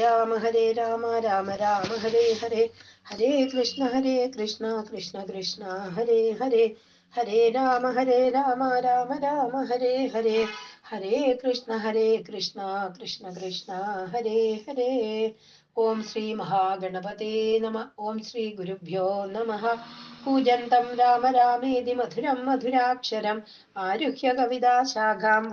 രാമ ഹരേ രാമ രാമ രാമ ഹരേ ഹരേ ഹരേ കൃഷ്ണ ഹരേ കൃഷ്ണ കൃഷ്ണ കൃഷ്ണ ഹരേ ഹരേ ഹരേ രാമ ഹരേ രാമ രാമ രാമ ഹരേ ഹരേ ഹരേ കൃഷ്ണ ഹരേ കൃഷ്ണ കൃഷ്ണ കൃഷ്ണ ഹരേ ഹരേ ഓം ശ്രീ മഹാഗണപതേ നമ ഓം ശ്രീ ഗുരുഭ്യോ നമ പൂജന്തം രാമ രാമേതി മധുരം മധുരാക്ഷരം ആരുഹ്യ കവിതാശാഖാം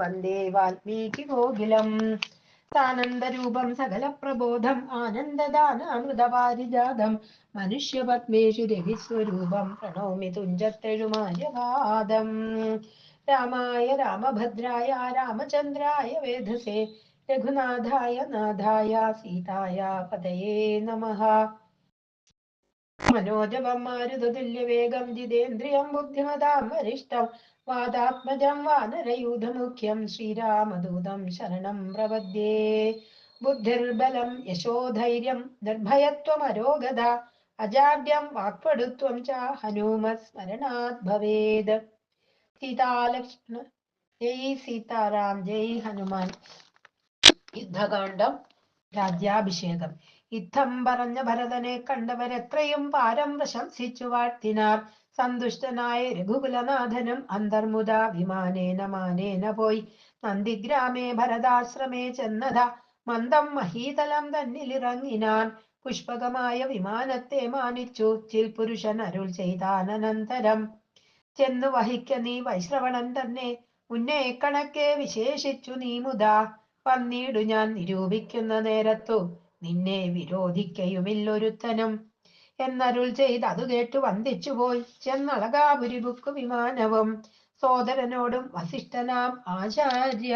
ूपं सकलप्रबोधम् आनन्ददान अमृतपारिजातं मनुष्यपद्मेषु रविस्वरूपं प्रणौमि तुञ्जत्तरुमायवादम् रामाय रामभद्राय रामचन्द्राय वेधसे रघुनाथाय नाथाय सीताया पदये नमः മനോജവം മാരുതതുല്യവേഗം ജിതേന്ദ്രിയം ബുദ്ധിമതാം വരിഷ്ടം വാദാത്മജം വാനരയൂഥമുഖ്യം ശ്രീരാമദൂതം ശരണം പ്രപദ്യേ. ബുദ്ധിർബലം യശോധൈര്യം നിർഭയത്വമരോഗത അജാഡ്യം വാക്പടുത്വം ച ഹനുമസ്മരണാത് ഭവേത് സീതാലക്ഷ്മണ ജയ് സീതാറാം ജയ് ഹനുമാൻ. യുദ്ധകാന്ഡം രാജ്യാഭിഷേകം. യുദ്ധം പറഞ്ഞ ഭരതനെ കണ്ടവരെത്രയും പാരം പ്രശംസിച്ചു വാഴ്ത്തിനാർ. സന്തുഷ്ടനായ രഘുകുലനാഥനും അന്തർമുദാഭിമാനേന മാനേന പോയി. നന്ദിഗ്രാമേ ഭരതാശ്രമേ ചെന്നത. മന്ദം മഹീതലം തന്നിലിറങ്ങിനാൻ. പുഷ്പകമായ വിമാനത്തെ മാനിച്ചു. ചിൽ പുരുഷൻ അരുൾ ചെയ്താനന്തരം ചെന്നു വഹിക്ക നീ വൈശ്രവണൻ തന്നെ. ഉന്നേ കണക്കെ വിശേഷിച്ചു നീ മുതാ. പന്നീടു ഞാൻ നിരൂപിക്കുന്ന നേരത്തു. നിന്നെ വിരോധിക്കയുമില്ലൊരുത്തനും. എന്നരുൾ ചെയ്ത് അത് കേട്ടു വന്ദിച്ചുപോയി. ചെന്നളകാപുരിബുക്കു വിമാനവും സോദരനോടും വസിഷ്ഠനാം ആചാര്യ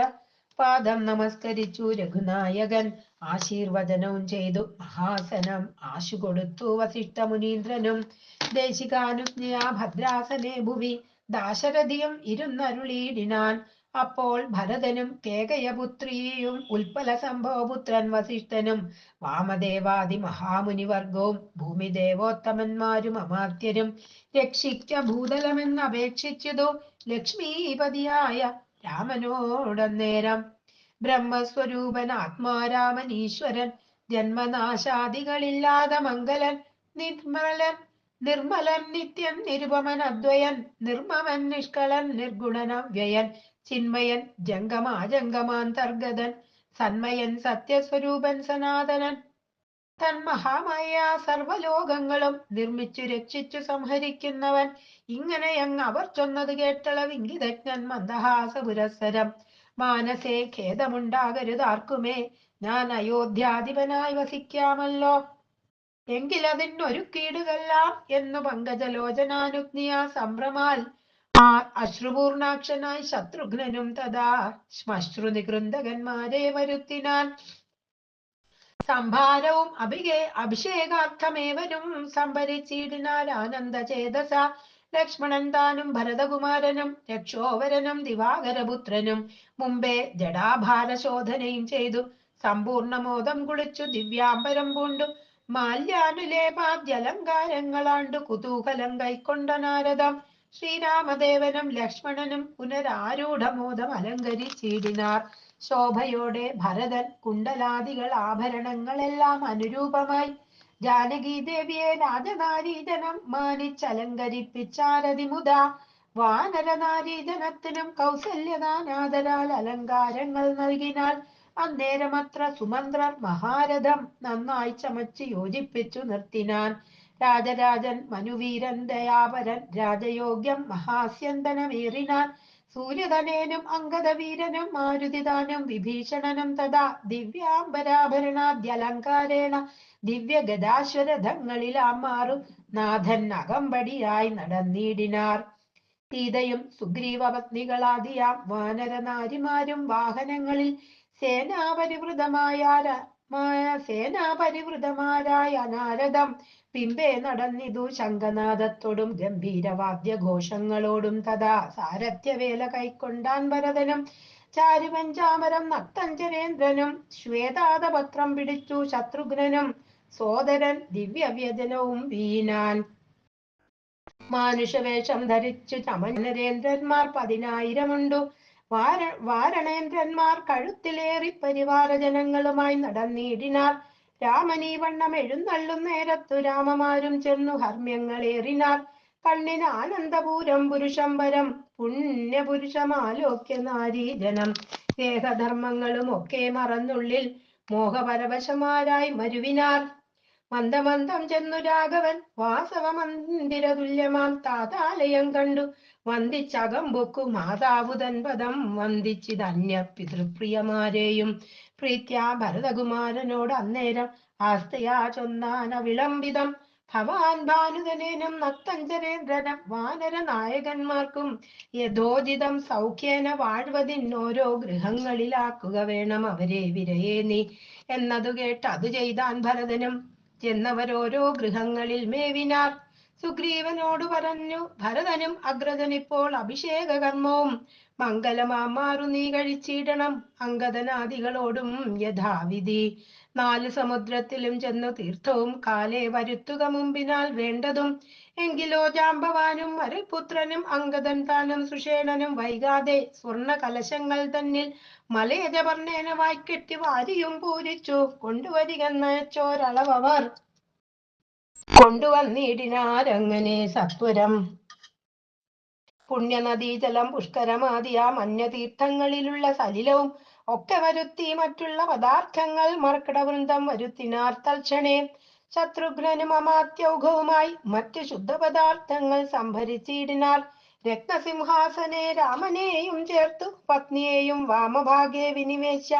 പാദം നമസ്കരിച്ചു. രഘുനായകൻ ആശീർവചനവും ചെയ്തു. മഹാസനം ആശു കൊടുത്തു വസിഷ്ഠ മുനീന്ദ്രനും ദേശികാനുജ്ഞയാ ഭദ്രാസനെ ഭുവി. ദാശരഥിയും ഇരുന്നരുളീടിനാൻ അപ്പോൾ ഭരതനും കേകയപുത്രിയും ഉൽപ്പല സംഭവപുത്രൻ വസിഷ്ഠനും വാമദേവാദി മഹാമുനിവർഗവും ഭൂമിദേവോത്തമന്മാരും അമാത്യരും രക്ഷിക്ക ഭൂതലമെന്ന് അപേക്ഷിച്ചതു ലക്ഷ്മീപതിയായ രാമനോടന്നേരം. ബ്രഹ്മസ്വരൂപൻ ആത്മാരാമൻ ഈശ്വരൻ ജന്മനാശാദികളില്ലാതെ മംഗലൻ നിർമ്മലൻ നിർമ്മലൻ നിത്യൻ നിരുപമൻ അദ്വയൻ നിർമ്മമൻ നിഷ്കളൻ നിർഗുണൻ അവ്യയൻ ചിന്മയൻ ജംഗമാജംഗമാന്തർഗതൻ സന്മയൻ സത്യസ്വരൂപൻ സനാതനൻ. തൻ മഹാമായ സർവലോകങ്ങളും നിർമ്മിച്ചു രക്ഷിച്ചു സംഹരിക്കുന്നവൻ. ഇങ്ങനെ അങ്ങ് അവർ ചൊന്നത് കേട്ടളവിംഗിതജ്ഞൻ മന്ദഹാസ പുരസ്സരം. മാനസേ ഖേദമുണ്ടാകരുതാർക്കുമേ ഞാൻ അയോധ്യാധിപനായി വസിക്കാമല്ലോ. എങ്കിലതിനൊരുക്കീടുകല്ലാം എന്നു പങ്കജലോചനാനുജ്ഞിയ സംഭ്രമാൽ. അശ്രുപൂർണാക്ഷനായി ശത്രുഘ്നനും തഥാ ശ്മശ്രു നികൃന്ദകന്മാരെ വരുത്തിനാൻ. സംഭാരവും അഭികേ അഭിഷേകാർത്ഥമേവരും സംഭരിച്ചിടിനാൽ ആനന്ദചേതസ. ലക്ഷ്മണൻ താനും ഭരതകുമാരനും രക്ഷോവരനും ദിവാകരപുത്രനും മുമ്പേ ജഡാഭാരശോധനയും ചെയ്തു. സമ്പൂർണമോദം കുളിച്ചു ദിവ്യാംബരം പൂണ്ടു. മാല്യാനുലേപാദ്യലങ്കാരങ്ങളാണ്ടു കുതൂഹലം കൈക്കൊണ്ട നാരദം. ശ്രീരാമദേവനും ലക്ഷ്മണനും പുനരാരൂഢമോദം അലങ്കരിച്ചിടിനാർ. ശോഭയോടെ ഭരതൻ കുണ്ടലാദികൾ ആഭരണങ്ങളെല്ലാം അനുരൂപമായി. ജാനകി ദേവിയെ രാജനാരീതനം മാനിച്ചലങ്കരിപ്പിച്ചാരതി മുത വാനരനാരീജനത്തിനും കൗസല്യദാനാദരാൽ അലങ്കാരങ്ങൾ നൽകിനാൽ അന്നേരമത്ര സുമന്ത്രർ മഹാരഥം നന്നായി ചമച്ച് യോജിപ്പിച്ചു നിർത്തിനാൻ. രാജരാജൻ മനുവീരൻ ദയാപരൻ രാജയോഗ്യം മഹാസ്യന്തനമേറിനാൻ സൂര്യധനേനും അങ്കദവീരനും മാരുതിദാനും വിഭീഷണനും തഥാ ദിവ്യാംബരാഭരണാദ്യലങ്കാരേണ ദിവ്യഗദാശ്വരഥങ്ങളിലാം മാറും നാഥൻ അകമ്പടിയായി നടന്നിടിനാർ. സീതയും സുഗ്രീവപത്നികളാദിയാം വാനരനാരിമാരും വാഹനങ്ങളിൽ സേനാപരിവൃതമായ സേനാപരിവൃതമാരായ നാരദം പിമ്പെ നടന്നിതു ശംഖനാദത്തോടും ഗംഭീരവാദ്യഘോഷങ്ങളോടും തഥാ സാരഥ്യവേല കൈക്കൊണ്ടാൻ ഭരതനും ചാരുപഞ്ചാമരം നക്തഞ്ചരേന്ദ്രനും ശ്വേതാതപത്രം പിടിച്ചു ശത്രുഘ്നനും സോദരൻ ദിവ്യവ്യജനവും വീണാൻ. മാനുഷവേഷം ധരിച്ചു ചമനരേന്ദ്രന്മാർ പതിനായിരമുണ്ടു. വാര വാരണേന്ദ്രന്മാർ കഴുത്തിലേറി പരിവാര ജനങ്ങളുമായി നടന്നിടിനാർ രാമനീ വണ്ണം എഴുന്നള്ളും നേരത്തു രാമമാരും ചെന്നു ഹർമ്യങ്ങളേറിനാർ കണ്ണിന് ആനന്ദപൂരം പുരുഷംബരം പുണ്യപുരുഷമാലോക്യ നാരീജനം. ദേഹധർമ്മങ്ങളും ഒക്കെ മറന്നുള്ളിൽ മോഹപരവശമാരായി മരുവിനാർ. മന്ദമന്ദം ചെന്നു രാഘവൻ വാസവ മന്ദിര തുല്യമാം താതാലയം കണ്ടു വന്ദിച്ചകമ്പൊക്കു മാതാവുതൻ പദം വന്ദിച്ചിതന്യ പിതൃപ്രിയമാരെയും പ്രീത്യാ ഭരതകുമാരനോട് അന്നേരം ആസ്തയാ ചൊന്നാന വിളംബിതം. ഭവാൻ ഭാനുതനേനും നക്തഞ്ചരേന്ദ്രനം വാനര നായകന്മാർക്കും യഥോചിതം സൗഖ്യേന വാഴ്വതിന്നോരോ ഗൃഹങ്ങളിലാക്കുക വേണം അവരെ വിരയേ നീ എന്നതു കേട്ട് അത് ചെയ്താൻ ഭരതനും ചെന്നവരോരോ ഗൃഹങ്ങളിൽ മേവിനാർ. സുഗ്രീവനോട് പറഞ്ഞു ഭരതനും അഗ്രജനിപ്പോൾ അഭിഷേക കർമ്മവും മംഗലമാമാറു നീ കഴിച്ചിടണം. അങ്കദനാദികളോടും യഥാവിധി. നാല് സമുദ്രത്തിലും ചെന്നു തീർത്ഥവും കാലേ വരുത്തുക മുമ്പിനാൽ വേണ്ടതും. എങ്കിലോ ജാമ്പവാനും അരിപുത്രനും അങ്കദൻ താനും സുഷേണനും വൈകാതെ സ്വർണ കലശങ്ങൾ തന്നിൽ മലയജപർണേന വായ്ക്കെട്ടി വാരിയും പൂരിച്ചു. കൊണ്ടുവരികെന്ന് ചോരളവർ കൊണ്ടുവന്നിടിനാരങ്ങനെ സത്വരം. പുണ്യനദീജലം പുഷ്കരമാതിയ മഞ്ഞതീർത്ഥങ്ങളിലുള്ള സലിലവും ഒക്കെ വരുത്തി മറ്റുള്ള പദാർത്ഥങ്ങൾ മർക്കടവൃന്ദം വരുത്തിനാർ തൽക്ഷണേ. ശത്രുഘ്നനും അമാത്യൗഘവുമായി മറ്റ് ശുദ്ധപദാർത്ഥങ്ങൾ സംഭരിച്ചിടിനാർ. രത്നസിംഹാസനെ രാമനെയും ചേർത്തു പത്നിയെയും വാമഭാഗേ വിനിവേശ.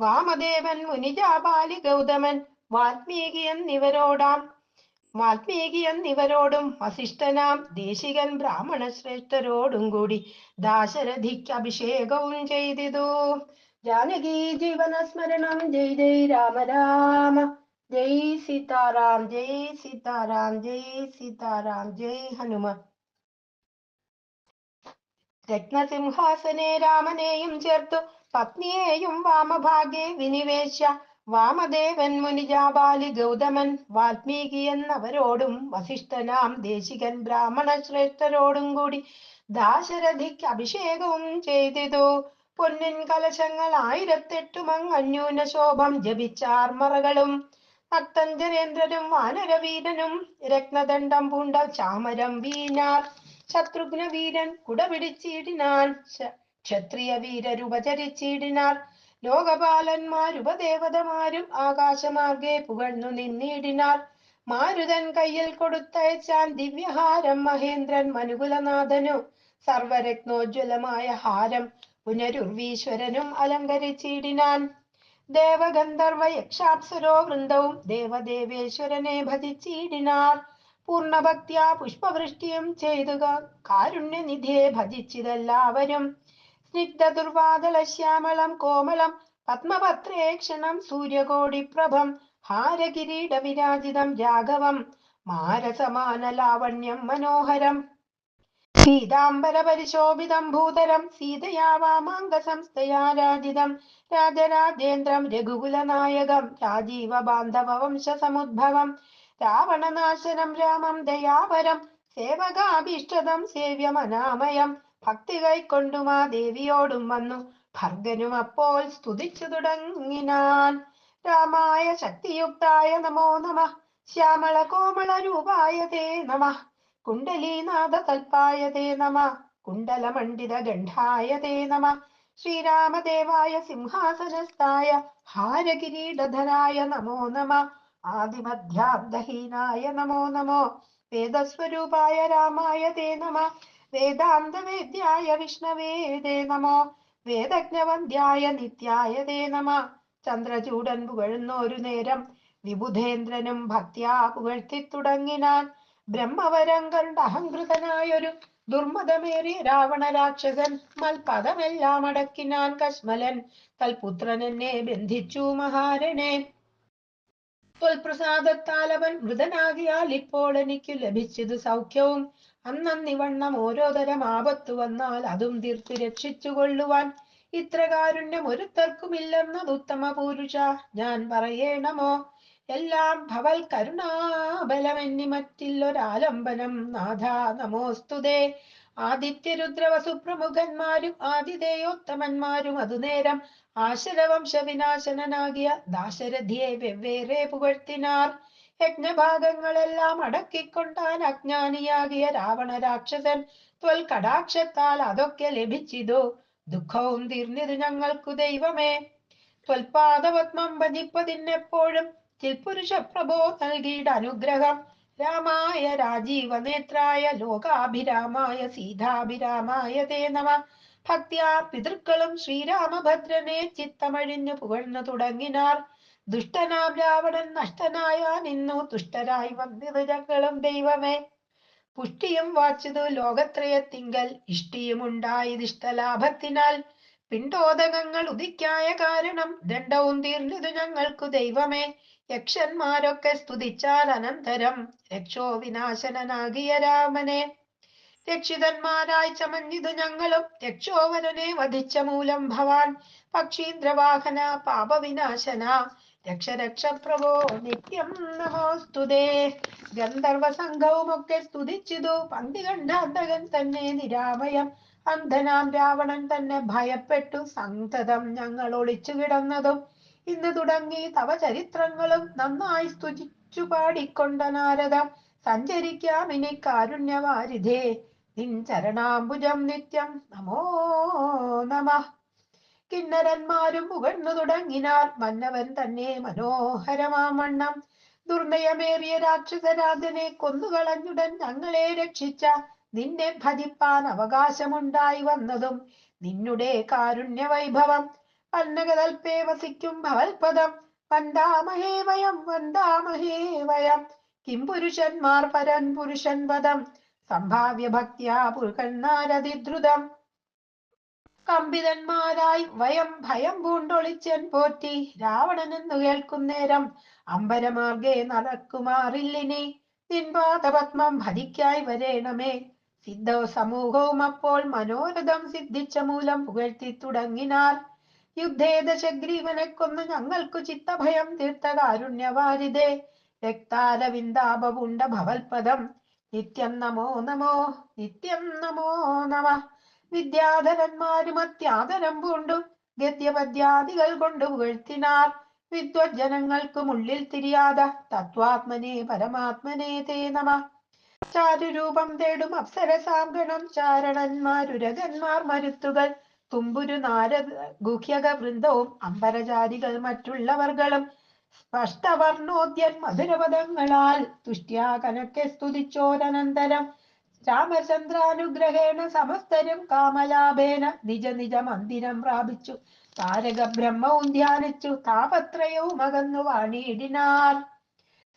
വാമദേവൻ മുനിജാപാലി ഗൗതമൻ വാൽമീകി എന്നിവരോടാം വാൽമീകി എന്നിവരോടും വസിഷ്ഠനാം ദേശികൻ ബ്രാഹ്മണ ശ്രേഷ്ഠരോടും കൂടി ദാശരഥിക്ക് അഭിഷേകവും ചെയ്തിതു. ജാനകി ജീവന സ്മരണം ജയ് ജയ് രാമ രാമ. ജയ് സീതാറാം ജയ് സീതാറാം ജയ് സീതാറാം ജയ് ഹനുമ. രത്നസിംഹാസനെ രാമനെയും ചേർത്തു. പത്നിയെയും വാമഭാഗേ വിനിവേശ. വാമദേവൻ മുനിജാബാലി ഗൗതമൻ വാൽമീകി എന്നവരോടും വസിഷ്ഠനാം ദേശികൻ ബ്രാഹ്മണ ശ്രേഷ്ഠരോടും കൂടി ദാശരഥിക്ക് അഭിഷേകവും ചെയ്തിതു. പൊന്നിൻ കലശങ്ങൾ ആയിരത്തെട്ടും അങ്ങന്യൂന ശോഭം ജപിച്ചാർമറകളും ജരേന്ദ്രനും വാനരവീരനും രത്നദണ്ഡം പൂണ്ട ചാമരം വീണാർ ശത്രുഘ്ന വീരൻ കുടപിടിച്ചിടിനാൻ ക്ഷത്രിയ വീരരുപചരിച്ചിടിനാർ ലോകപാലന്മാരുപദേവതമാരും ആകാശമാർഗേ പുകഴ്ന്നു നിന്നിടിനാർ മാരുതൻ കയ്യിൽ കൊടുത്തയച്ചാൻ ദിവ്യഹാരം മഹേന്ദ്രൻ മനുകുലനാഥനു. സർവരത്നോജ്വലമായ ഹാരം പുനരുർവീശ്വരനും അലങ്കരിച്ചിടിനാൻ. ദേവഗന്ധർവ യക്ഷാപ്സുരോ വൃന്ദവും ദേവദേവേശ്വരനെ ഭജിച്ചിടിനാർ. പൂർണഭക്തിയ പുഷ്പവൃഷ്ടിയും ചെയ്തുക. കാരുണ്യനിധിയെ ഭജിച്ചിതെല്ലാവരും. സ്നിഗ്ധ ദുർവാദള ശ്യാമളം കോമളം പത്മപത്രേക്ഷണം സൂര്യകോടി പ്രഭം ഹാരകിരീട വിരാജിതം രാഘവം മാരസമാന ലാവണ്യം മനോഹരം. പീതാംബര പരിശോഭിതം ഭൂതരം സീതയാ സംസ്ഥയാരാജിതം സംസ്ഥയാ രാജിതം രാജരാജേന്ദ്രം രഘുകുലനായകം രാജീവ ബാന്ധവ വംശ സമുദ്ഭവം രാവണനാശനം രാമം ദയാപരം സേവകാഭീഷ്ടതം സേവ്യമനാമയം ഭക്തി കൈക്കൊണ്ടും ആ ദേവിയോടും വന്നു. ഭർഗനും അപ്പോൾ സ്തുതിച്ചു തുടങ്ങിനാൻ രാമായ ശക്തിയുക്തായ നമോ നമ. ശ്യാമള കോമള രൂപായ തേ നമ. കുണ്ടലീനാഥ തൽപ്പായ തേ നമ. കുണ്ടലമണ്ഡിത ഗണ്ഠായ തേ നമ. ശ്രീരാമദേവായ സിംഹാസനസ്ഥായ ഹാരകിരീടധരായ നമോ നമ. ആദിമധ്യാബ്ദഹീനായ നമോ നമോ. വേദസ്വരൂപായ രാമായ തേ നമ. വേദാന്തവേദ്യായ വിഷ്ണവേ ദേ നമോ. വേദജ്ഞവന്ധ്യായ നിത്യായ ദേ നമ. ചന്ദ്രചൂടൻ പുകഴുന്ന ഒരു നേരം വിബുധേന്ദ്രനും ഭക്ത്യാ പുകഴ്ത്തി തുടങ്ങിനാൻ. ബ്രഹ്മവരം കണ്ട അഹങ്കൃതനായൊരു ദുർമതമേറിയ രാവണ രാക്ഷസൻ മൽപദമെല്ലാം അടക്കിനാൻ കശ്മലൻ തൽപുത്രൻ എന്നെ ബന്ധിച്ചു മഹാരനെ തൊൽപ്രസാദത്താൽ അവൻ മൃതനാകിയാൽ ഇപ്പോൾ എനിക്ക് ലഭിച്ചത് സൗഖ്യവും അന്നന്നിവണ്ണം ഓരോ തരം ആപത്തു വന്നാൽ അതും തീർത്ത് രക്ഷിച്ചു കൊള്ളുവാൻ ഇത്ര കാരുണ്യം ഒരുത്തർക്കുമില്ലെന്നത് ഉത്തമ പൂരുഷ ഞാൻ പറയേണമോ? എല്ലാം ഭവൽ കരുണാബലമെന്നി മറ്റില്ലൊരാലംബനം നാഥ നമോസ്തുതേ. ആദിത്യരുദ്രവസുപ്രമുഖന്മാരും ആതിഥേയോത്തമന്മാരും അതുനേരം ആശരവംശ വിനാശനനാകിയ ദാശരഥിയെ വെവ്വേറെ പുകഴ്ത്തിനാർ. യജ്ഞഭാഗങ്ങളെല്ലാം അടക്കിക്കൊണ്ടാൻ അജ്ഞാനിയാകിയ രാവണ രാക്ഷസൻ ത്വൽ കടാക്ഷത്താൽ അതൊക്കെ ലഭിച്ചിതു. ദുഃഖവും തീർന്നിതു ഞങ്ങൾക്കു ദൈവമേ. ത്വൽപാദപത്മം ഭജിപ്പതിനെപ്പോഴും ചിൽപുരുഷ പ്രഭോ നൽകിയിട അനുഗ്രഹം. രാമായ രാജീവനേത്രായ ലോകാഭിരാമായ സീതാഭിരാമായ തേ നമ. ഭക്ത്യാ പിതൃക്കളും ശ്രീരാമഭദ്രനെ ചിത്തമഴിഞ്ഞു പുകഴ്ന്നു തുടങ്ങിനാർ. ദുഷ്ടനാം രാവണൻ നഷ്ടനായ നിന്നു തുഷ്ടരായി വന്നത് ദൈവമേ. പുഷ്ടിയും വാച്ചതു ലോകത്രയത്തിങ്കൽ ഇഷ്ടിയുമുണ്ടായതിഷ്ടലാഭത്തിനാൽ പിണ്ടോദകങ്ങൾ ഉദിക്കായ കാരണം ദണ്ഡവും തീർന്നതു ഞങ്ങൾക്കു ദൈവമേ. യക്ഷന്മാരൊക്കെ സ്തുതിച്ചാൽ അനന്തരം രക്ഷോ വിനാശനനാകിയ രാമനെ. രക്ഷിതന്മാരായി ചമഞ്ഞിതു ഞങ്ങളും രക്ഷോവരനെ വധിച്ച മൂലം ഭവാൻ പക്ഷീന്ദ്രവാഹന പാപവിനാശന രക്ഷ രക്ഷ പ്രഭോ നിത്യം നമോസ്തുതേ ഗന്ധർവ സംഘവുമൊക്കെ സ്തുതിച്ചിതു. പന്തി കണ്ടാന്തകൻ തന്നെ നിരാമയം. അന്ധനാം രാവണൻ തന്നെ ഭയപ്പെട്ടു. സന്തതം ഞങ്ങൾ ഒളിച്ചു കിടന്നതും ഇന്ന് തുടങ്ങി തവ ചരിത്രങ്ങളും നന്നായി സ്തുതിച്ചു പാടിക്കൊണ്ട നാരദ. സഞ്ചരിക്കാം ഇനി കാരുണ്യവാരിധേ. നിൻ ചരണാംബുജം നിത്യം നമോ നമ. കിന്നരന്മാരും പുകഴ്ന്നു തുടങ്ങിനാൽ മന്നവൻ തന്നെ മനോഹരമാമണ്ണം. ദുർനയമേറിയ രാക്ഷസരാജനെ കൊന്നുകളഞ്ഞുടൻ ഞങ്ങളെ രക്ഷിച്ച നിന്നെ ഭജിപ്പാൻ അവകാശമുണ്ടായി വന്നതും നിന്നുടെ കാരുണ്യ വൈഭവം പന്നകതൽപേ വസിക്കും ഭവൽപദം. വന്ദാമഹേ വയം വന്ദാമഹേ വയം. കിം പുരുഷന്മാർ പരൻ പുരുഷൻ പദം സംഭാവ്യ ഭക്തിയാ പുൽകന്നാരതിദ്രുതം കമ്പിതന്മാരായി വയം ഭയം പൂണ്ടൊളിച്ചൻ പോറ്റി രാവണൻ എന്നു കേൾക്കുന്നേരം അമ്പരമാർഗെ നടക്കുമാറില്ലിനി. നിൻപാദപത്മം ഭരിക്കായി വരേണമേ. സിദ്ധ സമൂഹവും അപ്പോൾ മനോരഥം സിദ്ധിച്ച മൂലം പുകഴ്ത്തി തുടങ്ങിനാൽ യുദ്ധേദശഗ്രീവനെ കൊന്ന് ഞങ്ങൾക്കു ചിത്തഭയം തീർത്ത കാരുണ്യവാരിതേ രക്താരവിന്ദാപുണ്ട ഭവൽപദം. നിത്യം നമോ നമോ നിത്യം നമോ നമ. വിദ്യാധരന്മാരും അത്യാദരം പൂണ്ടു. ഗദ്യപദ്യാദികൾ കൊണ്ട് പുകഴ്ത്തിനാർ. വിദ്വജ്ജനങ്ങൾക്കും ഉള്ളിൽ തിരിയാത. തത്വാത്മനെ പരമാത്മനെ തേ നമ. ചാരുരൂപം തേടും അപ്സരസാംഗണം ചാരണന്മാരുരകന്മാർ മരുത്തുകൾ. തുമ്പുരു നാരദ ഗുഹ്യക വൃന്ദവും അമ്പരചാരികൾ മറ്റുള്ളവർകളും. സ്പഷ്ടവർണോദ്യൻ മധുരപദങ്ങളാൽ. തുഷ്ട്യാ കനക്കെ സ്തുതിച്ചോരനന്തരം. രാമചന്ദ്രാനുഗ്രഹേണ സമസ്തരും കാമലാഭേന നിജ നിജ മന്ദിരം പ്രാപിച്ചു. താരക ബ്രഹ്മവും ധ്യാനിച്ചു. താപത്രയവും അകന്നു വാണിയിടിനാൽ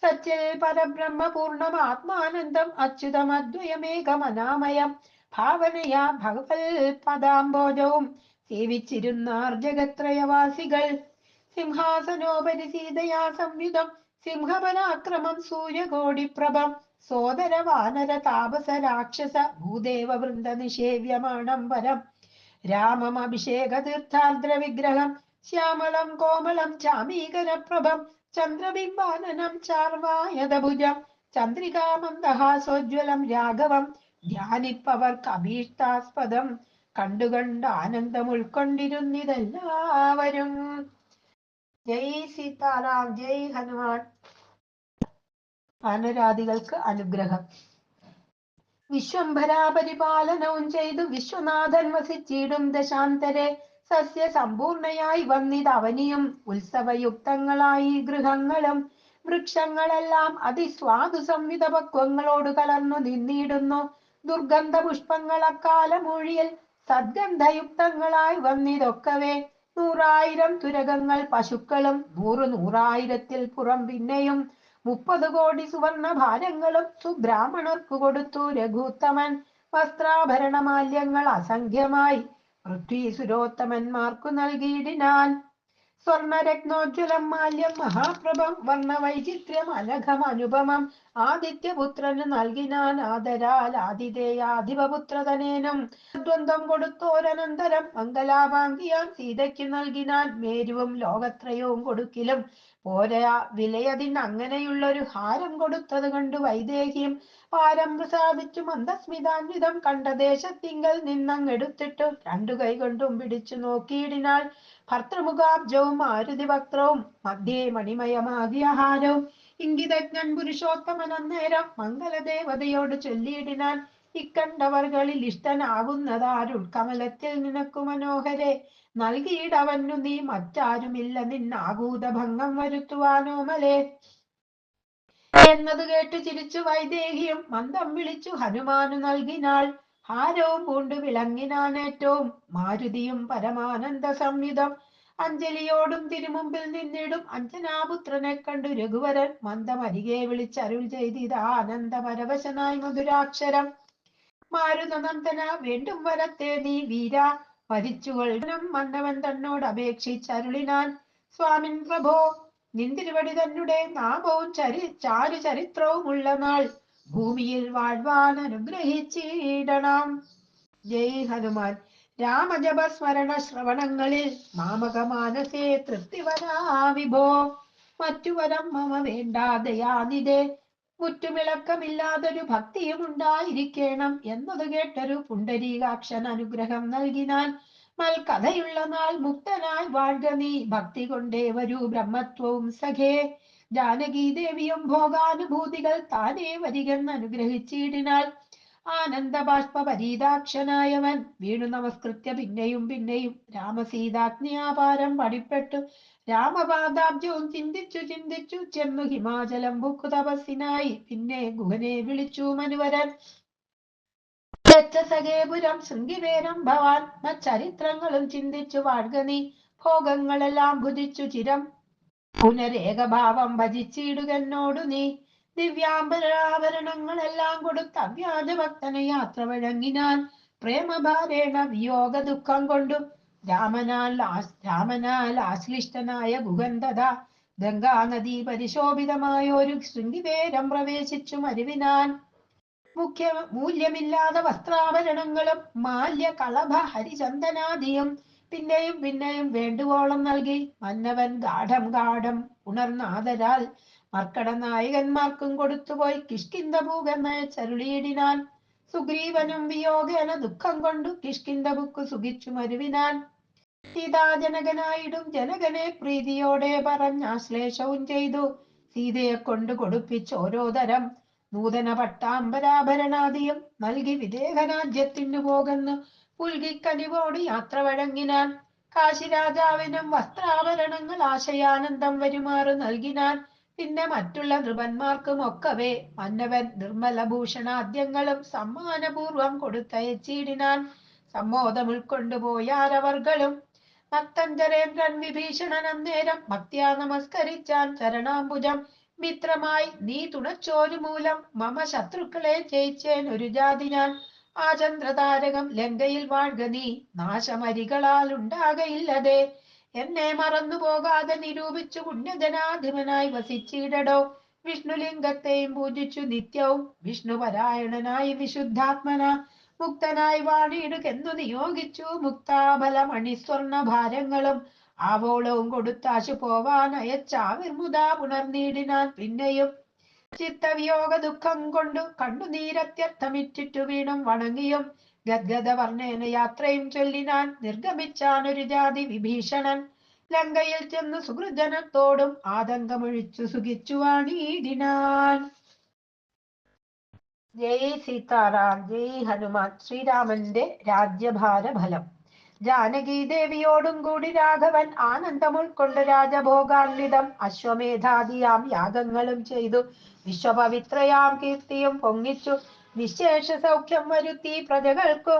സച്ചിൽ പരബ്രഹ്മ പൂർണം ആത്മാനന്ദം അച്യുതമദ്വയമേകമനാമയം. ഭാവനയാ ഭഗവൽ പദാംബോജവും സേവിച്ചിരുന്നാർ ജഗത്രയവാസികൾ. സിംഹാസനോപരി സീതയാ സംയുതം. സിംഹപരാക്രമം സൂര്യകോടിപ്രഭം. സോദര വാനര താപസ രാക്ഷസ ഭൂദേവ വൃന്ദ നിഷേവ്യമാണം വരം രാമം അഭിഷേക തീർത്ഥാർദ്ര വിഗ്രഹം ശ്യാമളം കോമളം ചാമീകരപ്രഭം ചന്ദ്രബിംബാനനം ചാർവായതഭുജം ചന്ദ്രികാമന്ദഹാസോജ്വലം രാഘവം ധ്യാനിപ്പവർക്ക് അഭീഷ്ടാസ്പദം കണ്ടുകണ്ട് ആനന്ദം ഉൾക്കൊണ്ടിരുന്നിതെല്ലാവരും. ജയ് സീതാറാം ജയ് ഹനുമാൻ. വാനരാദികൾക്ക് അനുഗ്രഹം. വിശ്വംഭരാപരിപാലനവും ചെയ്തു വിശ്വനാഥൻ വസിച്ചിടും ദശാന്തരെ. സസ്യ സമ്പൂർണയായി വന്നിതവനിയും ഉത്സവയുക്തങ്ങളായി ഗൃഹങ്ങളും വൃക്ഷങ്ങളെല്ലാം അതിസ്വാദു സംവിധ പക്വങ്ങളോട് കലർന്നു നിന്നിടുന്നു. ദുർഗന്ധ പുഷ്പങ്ങൾ അക്കാലമൊഴിയിൽ സദ്ഗന്ധയുക്തങ്ങളായി വന്നിതൊക്കവേ. നൂറായിരം തുരകങ്ങൾ പശുക്കളും നൂറു നൂറായിരത്തിൽ പുറം പിന്നെയും മുപ്പത് കോടി സുവർണ ഭാരങ്ങളും സുബ്രാഹ്മണർക്കു കൊടുത്തു രഘുത്തമൻ. വസ്ത്രാഭരണ മാല്യങ്ങൾ അസംഖ്യമായി. പൃഥ്വി സുരോത്തമന്മാർക്കു നൽകിയിടിനാൻ. സ്വർണരത്നോജ്വലം മാല്യം മഹാപ്രഭം വർണ വൈചിത്ര്യം അനഘം അനുപമം. ആദിത്യപുത്രന് നൽകിനാൻ ആദരാൽ ആതിഥേയാധിപപുത്രതനേനും ദ്വന്ദ്വം കൊടുത്തോരനന്തരം മംഗലാഭാംഗിയാം സീതയ്ക്ക് നൽകിനാൻ മേരുവും ലോകത്രയവും കൊടുക്കിലും. പോരാ വിലയതിന് അങ്ങനെയുള്ളൊരു ഹാരം കൊടുത്തത് കണ്ടു വൈദേഹിയും. പാരം പ്രസാദിച്ചു മന്ദസ്മിതാന്വിതം കണ്ട ദേശത്തിങ്കൽ നിന്നങ്ങെടുത്തിട്ടു രണ്ടു കൈകൊണ്ടും പിടിച്ചു നോക്കിയിടിനാൾ. ഭർത്തൃമുഖാബ്ജവും മാരുതി വക്രവും മധ്യേ മണിമയമാകിയ ഹാരവും. ഇംഗിതജ്ഞൻ പുരുഷോത്തമൻ അന്നേരം മംഗലദേവതയോട് ചൊല്ലിയിടിനാൻ ഇക്കണ്ടവർകളിൽ ഇഷ്ടനാകുന്നതാരുൾ കമലത്തിൽ നിനക്കു മനോഹരെ നൽകിയിടവന്നു നീ മറ്റാരുമില്ല. നിന്നാകൂത ഭംഗം വരുത്തുവാനോമലേ എന്നത് കേട്ടു ചിരിച്ചു വൈദേഹിയും മന്ദം വിളിച്ചു ഹനുമാനു നൽകിനാൾ. ഹാരവും പൂണ്ടു വിളങ്ങിനാനേറ്റവും മാരുതിയും പരമാനന്ദ സംയുതം അഞ്ജലിയോടും തിരുമുമ്പിൽ നിന്നിടും അഞ്ജനാപുത്രനെ കണ്ടു രഘുവരൻ. മന്ദമരികെ വിളിച്ചരുൾ ചെയ്തിത് ആനന്ദപരവശനായി മധുരാക്ഷരം. മാരുതനന്ദന വീണ്ടും വരത്തെ നീ വീര. വരിച്ചുകൊള്ളണം മന്നവൻ തന്നോട് അപേക്ഷിച്ചരുളിനാൻ. സ്വാമിൻ പ്രഭോ നിന്തിരുവടി തന്നെ നാമവും ചരി ചാരു ചരിത്രവും ഉള്ള നാൾ. ഭൂമിയിൽ വാഴ്വാൻ അനുഗ്രഹിച്ചിടണം. ജയ് ഹനുമാൻ. രാമജപസ്മരണ ശ്രവണങ്ങളിൽ മാമക മാനസേ തൃപ്തിവരാ വിഭോ. മറ്റു വരം മമ വേണ്ട ദയാനിതേ മുറ്റുമിളക്കമില്ലാതൊരു ഭക്തിയും ഉണ്ടായിരിക്കണം എന്നത് കേട്ടൊരു പുണ്ടരീകാക്ഷൻ അനുഗ്രഹം നൽകിനാൻ മൽക്കഥയുള്ള നാൾ മുക്തനായി വാഴ്ക നീ. ഭക്തി കൊണ്ടേ വരൂ ബ്രഹ്മത്വവും സഖേ. ജാനകി ദേവിയും ഭോഗാനുഭൂതികൾ താനേ വരികെന്ന് അനുഗ്രഹിച്ചിടിനാൾ ആനന്ദ ബാഷ്പ പരീതാക്ഷനായവൻ വീണു നമസ്കൃത്യ പിന്നെയും പിന്നെയും. രാമസീതാജ്ഞാപാരം പടിപ്പെട്ടു. രാമപാദാബ്ജവും ചിന്തിച്ചു ചിന്തിച്ചു ചെന്നു ഹിമാചലം ബുക്കു തപസ്സിനായി. പിന്നെ ഗുഹനെ വിളിച്ചു മനുവരൻ. സഖേപുരം ശൃംഗിവേരം ഭവാൻ. മച്ചരിത്രങ്ങളും ചിന്തിച്ചു വാഴ്ക നീ ഭോഗങ്ങളെല്ലാം ഭുജിച്ചു ചിരം. പുനരേകഭാവം ഭജിച്ചിടുകന്നോടു നീ ദിവ്യാംബരാഭരണങ്ങളെല്ലാം കൊടുത്ത് അവ്യാജ ഭക്തന് യാത്ര വഴങ്ങിനാൻ പ്രേമഭാരേണ വിയോഗ ദുഃഖം കൊണ്ടു രാമനാൽ രാമനാൽ ആശ്ലിഷ്ടനായ ഗുഗന്ധത ഗംഗാനദി പരിശോഭിതമായ ഒരു ശൃംഗിവേരം പ്രവേശിച്ചു മരുവിനാൻ മുഖ്യ മൂല്യമില്ലാത്ത വസ്ത്രാഭരണങ്ങളും മാല്യ കളഭ ഹരിചന്ദനാദിയും പിന്നെയും പിന്നെയും വേണ്ടുവോളം നൽകി മന്നവൻ ഗാഠം ഗാഠം ഉണർന്നാദരാൽ മർക്കട നായകന്മാർക്കും കൊടുത്തുപോയി കിഷ്കിന്ദ ഭൂകെന്ന് ചരുളിയിടിനാൻ. സുഗ്രീവനും വിയോഗേന ദുഃഖം കൊണ്ടു കിഷ്കിന്ദ ബുക്ക് സുഖിച്ചു മരുവിനാൻ സീതാജനകനായിടും ജനകനെ പ്രീതിയോടെ പറഞ്ഞാശ്ലേഷവും ചെയ്തു. സീതയെ കൊണ്ട് കൊടുപ്പിച്ച് ഓരോ തരം നൂതന പട്ടാംബരാഭരണാദിയും നൽകി വിദേഹരാജ്യത്തിനു പോകുന്നു പുൽകിക്കനിവോട് യാത്ര വഴങ്ങിനാൻ. കാശിരാജാവിനും വസ്ത്രാഭരണങ്ങൾ ആശയാനന്ദം വരുമാറു നൽകിനാൻ. പിന്നെ മറ്റുള്ള നൃപന്മാർക്കും ഒക്കവേ. മന്നവൻ നിർമ്മലഭൂഷണാദ്യങ്ങളും സമ്മാനപൂർവം കൊടുത്തയച്ചിടിനാൻ സമ്മോദം ഉൾക്കൊണ്ടുപോയാരവർകളും ഭക്തഞ്ചരേന്ദ്രൻ വിഭീഷണൻ അന്നേരം ഭക്തിയാ നമസ്കരിച്ചാൻ ചരണാംബുജം മിത്രമായി നീ തുണച്ചോരു മൂലം മമ ശത്രുക്കളെ ജയിച്ചേൻ ഒരു ജാതി ഞാൻ ലങ്കയിൽ വാഴ്ക നീ. നാശമരികളാൽ ഉണ്ടാകയില്ലതേ. എന്നെ മറന്നു പോകാതെ നിരൂപിച്ചു പുണ്യജനാധിപനായി വസിച്ചിടടോ. വിഷ്ണുലിംഗത്തെയും പൂജിച്ചു നിത്യവും. വിഷ്ണുപരായണനായി വിശുദ്ധാത്മന. മുക്തനായി വാണിയിടുകെന്നു നിയോഗിച്ചു മുക്താബലമണിസ്വർണ ഭാരങ്ങളും ആവോളവും കൊടുത്താശു പോവാൻ അയച്ചാവിർമുദാ പുണർനീടിനാൻ പിന്നെയും. ചിത്തവിയോഗ ദുഃഖം കൊണ്ടു കണ്ണുനീരത്യർത്ഥമിറ്റിറ്റു വീണും വണങ്ങിയും. ഗദ്ഗദ വർണേന യാത്രയും ചൊല്ലിനാൻ നിർഗമിച്ചാനൊരു ജാതി വിഭീഷണൻ. ലങ്കയിൽ ചെന്ന് സുഹൃജനത്തോടും ആതങ്കമൊഴിച്ചു സുഖിച്ചു വാണീടിനാൻ ജയ് സീതാറാം ജയ് ഹനുമാൻ ശ്രീരാമന്റെ രാജ്യഭാര ഫലം ജാനകി ദേവിയോടും കൂടി രാഘവൻ ആനന്ദം ഉൾക്കൊണ്ട് രാജഭോഗാന്വിതം അശ്വമേധാദിയാം യാഗങ്ങളും ചെയ്തു. വിശ്വപവിത്രയാം കീർത്തിയും പൊങ്ങിച്ചു. നിശേഷ സൗഖ്യം വരുത്തി പ്രജകൾക്കു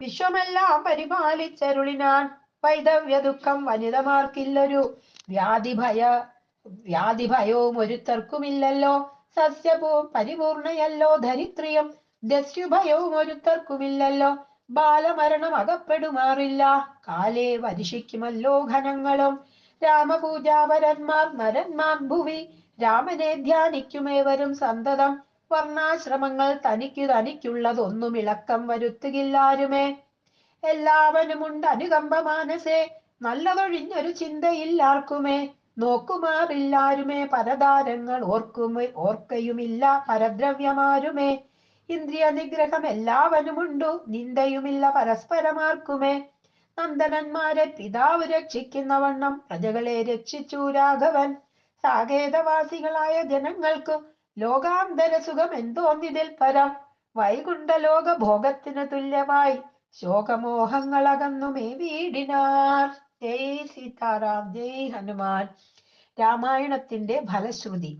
വിശ്വമെല്ലാം പരിപാലിച്ചരുളിനാൻ വൈദവ്യ ദുഃഖം വനിതമാർക്കില്ലൊരു വ്യാധിഭയ വ്യാധിഭയവും ഒരുത്തർക്കുമില്ലല്ലോ. സസ്യഭവും പരിപൂർണയല്ലോ. ധരിത്രിയും ദസ്യുഭയവും ഒരുത്തർക്കുമില്ലല്ലോ. ബാലമരണം അകപ്പെടുമാറില്ല. കാലേ വരിഷിക്കുമല്ലോ ഘനങ്ങളും. രാമപൂജാവരന്മാർ നരന്മാർ ഭുവി രാമനെ ധ്യാനിക്കുമേവരും സന്തതം. വർണാശ്രമങ്ങൾ തനിക്ക് തനിക്കുള്ളതൊന്നും ഇളക്കം വരുത്തുകില്ലാരുമേ എല്ലാവനുമുണ്ട് അനുകമ്പ മാനസേ നല്ലതൊഴിഞ്ഞൊരു ചിന്തയില്ലാർക്കുമേ നോക്കുമാറില്ലാരുമേ പരതാരങ്ങൾ ഓർക്കുമേ ഓർക്കയുമില്ല പരദ്രവ്യമാരുമേ? ഇന്ദ്രിയ നിഗ്രഹം എല്ലാവനുമുണ്ടു നിന്ദയുമില്ല പരസ്പരമാർക്കുമേ നന്ദനന്മാരെ പിതാവ് രക്ഷിക്കുന്ന വണ്ണം പ്രജകളെ രക്ഷിച്ചു രാഘവൻ. സാകേതവാസികളായ ജനങ്ങൾക്കു ലോകാന്തര സുഖം എന്തോന്നിതിൽ പരം? വൈകുണ്ഠ ലോക ഭോഗത്തിനു തുല്യമായി ശോകമോഹങ്ങളകന്നുമേ വീടിനാർ. ജയ് സീതാറാം ജയ് ഹനുമാൻ. രാമായണത്തിന്റെ ഫലശ്രുതി.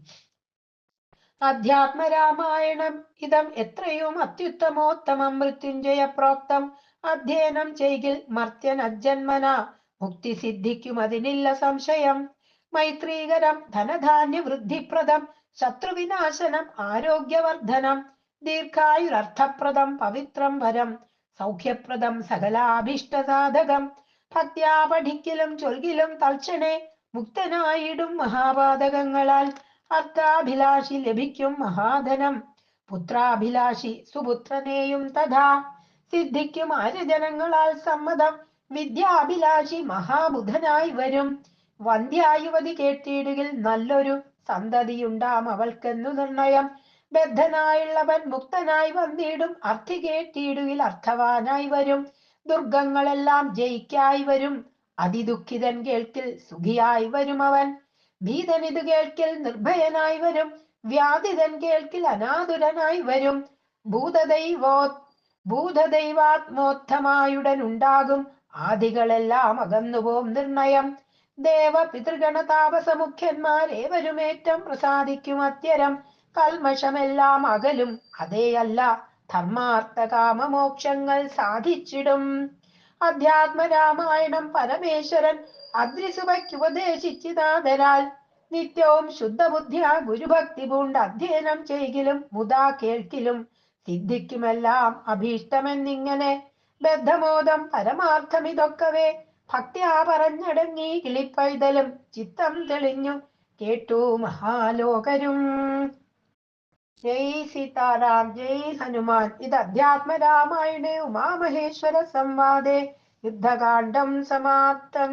അധ്യാത്മ രാമായണം ഇതം എത്രയും അത്യുത്തമോത്തമം മൃത്യുഞ്ജയ പ്രോക്തം അധ്യയനം ചെയ്കിൽ മർത്യൻ അജന്മന മുക്തി സിദ്ധിക്കും അതിനില്ല സംശയം. മൈത്രീകരം ധനധാന്യ വൃദ്ധിപ്രദം ശത്രുവിനാശനം ആരോഗ്യവർദ്ധനം ദീർഘായുരർത്ഥപ്രദം പവിത്രം വരം സൗഖ്യപ്രദം സകലാഭീഷ്ടസാധകം ഭക്ത്യാ പഠിക്കലും ചൊൽകിലും തൽക്ഷണേ മുക്തനായിടും മഹാപാതകങ്ങളാൽ. അർത്ഥാഭിലാഷി ലഭിക്കും മഹാധനം പുത്രാഭിലാഷി സുപുത്രനെയും തഥാ. സിദ്ധിക്കും ആര്യജനങ്ങളാൽ സമ്മതം വിദ്യാഭിലാഷി മഹാബുധനായി വരും. വന്ധ്യായുവതി കേട്ടിടുകിൽ നല്ലൊരു സന്തതിയുണ്ടാം അവൾക്കെന്നു നിർണയം. ബദ്ധനായുള്ളവൻ മുക്തനായി വന്നിടും. അർത്ഥി കേട്ടിടുകിൽ അർത്ഥവാനായി വരും. ദുർഗങ്ങളെല്ലാം ജയിക്കായി വരും. അതിദുഃഖിതൻ കേൾക്കിൽ സുഖിയായി വരും അവൻ. ഭീതൻ ഇത് കേൾക്കിൽ നിർഭയനായി വരും. വ്യാധിതൻ കേൾക്കിൽ അനാതുരനായി വരും. ഭൂതദൈവോ ഭൂതദൈവാത്മോത്തമായുടൻ ഉണ്ടാകും. ആദികളെല്ലാം അകന്നുപോം നിർണയം. ദേവ പിതൃഗണ താപസ പ്രസാദിക്കും അത്യരം കൽമഷമെല്ലാം അകലും അതേയല്ല ധർമാർത്ഥ കാമമോക്ഷങ്ങൾ സാധിച്ചിടും. അധ്യാത്മരാമായണം പരമേശ്വരൻ അദ്രിസുഭയ്ക്കുപദേശിച്ചിതാതരാൽ നിത്യവും ശുദ്ധബുദ്ധിയ ഗുരുഭക്തി പൂണ്ട് അധ്യയനം ചെയ്യിലും മുതാ കേൾക്കിലും. സിദ്ധിക്കുമെല്ലാം അഭീഷ്ടമെന്നിങ്ങനെ ബദ്ധമോദം പരമാർത്ഥം ഇതൊക്കവേ ഭക്തിയാ പറഞ്ഞടങ്ങി കിളിപ്പൈതലും ചിത്തം തെളിഞ്ഞു. കേട്ടു മഹാലോകരും. ജയ് സീതാറാം ജയ് ഹനുമാൻ. ഇത് അധ്യാത്മ രാമായണേ ഉമാമഹേശ്വര സംവാദേ. യുദ്ധകാണ്ഡം സമാപ്തം.